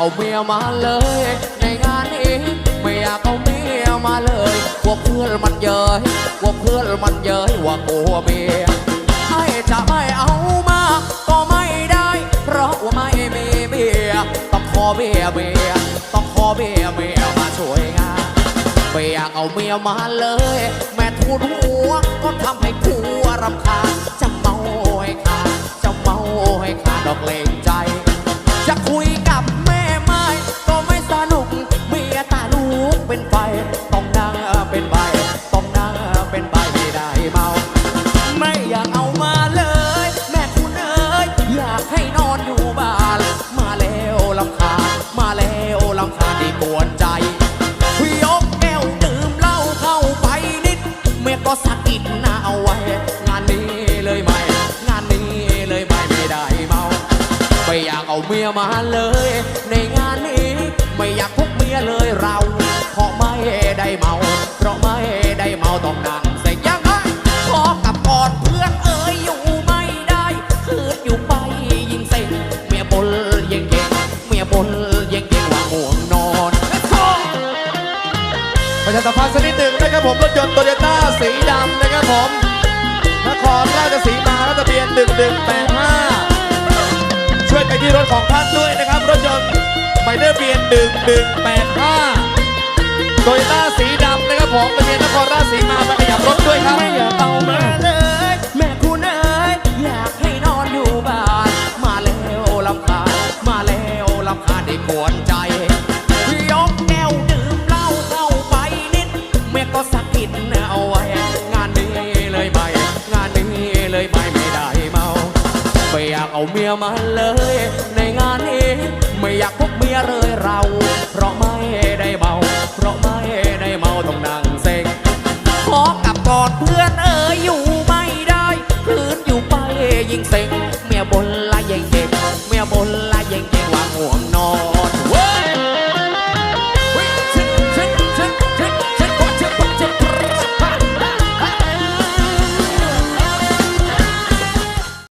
เอาเมียมาเลย ในงานนี้ไม่อยากเอาเมียมาเลยกลัวเพื่อนมันเย้ยกลัวเพื่อนมันเย้ยว่ากลัวเมียไอ้จะไม่เอามา ก็ไม่ได้ เพราะว่าไม่มีเมียต้องขอเมียเมียต้องขอเมียเมียมาช่วยงานไม่อยากเอาเมียมาเลย แม่ทูลหัวก็ทำให้ เป็นไฟต้องนั่งเป็นใบต้องนั่งเป็นใบไม่ได้เมา ไม่อยากเอามาเลย แม่คุณเอ๋ยอยากให้นอนอยู่บ้าน มาแล้วลำคาญมาแล้วลำคาญที่กวนใจยกแก้วดื่มเหล้าเข้าไปนิดเมียก็สะกิดหน้าเอาไว้ งานนี้เลยไม่ งานนี้เลยไม่ไม่ได้เมา ไม่อยากเอาเมียมาเลย ในงานนี้ ไม่อยากพกเมียเลยเราเพราะไม่ได้เมา เพราะไม่ได้เมาต้องนั่งเสียยังไงขอกับกอดเพื่อนเอ๋ยอยู่ไม่ได้คืนอยู่ไปยิงเซ็งเมียบนยิงเก่งเมียบนยิงเก่งว่าห่วงนอนประชาสัมพันธ์สักนิดหนึ่งนะครับผมรถยนต์โตโยต้าสีดำนะครับผมนครราชสีมาครับทะเบียนหนึ่งหนึ่งแป 1185โตโยต้าสีดำนะครับผมทะเบียนนครราชสีมาไปขยับรถด้วยครับ ไม่อยากเอามาเลย แม่คุณเอ๋ยอยากให้นอนอยู่บ้าน มาแล้วลำคาญมาแล้วลำคาญได้กวนใจ ยกแก้วดื่มเหล้าเข้าไปนิด แม่ก็สะกิดเอาไว้ งานนี้เลยไม่งานนี้เลยไม่ไม่ได้เมาไม่อยากเอาเมียมาเลย ในงานนี้ไม่อยากพบเมียเลย แม่ยบนลายังเด็กแม่ยบนละ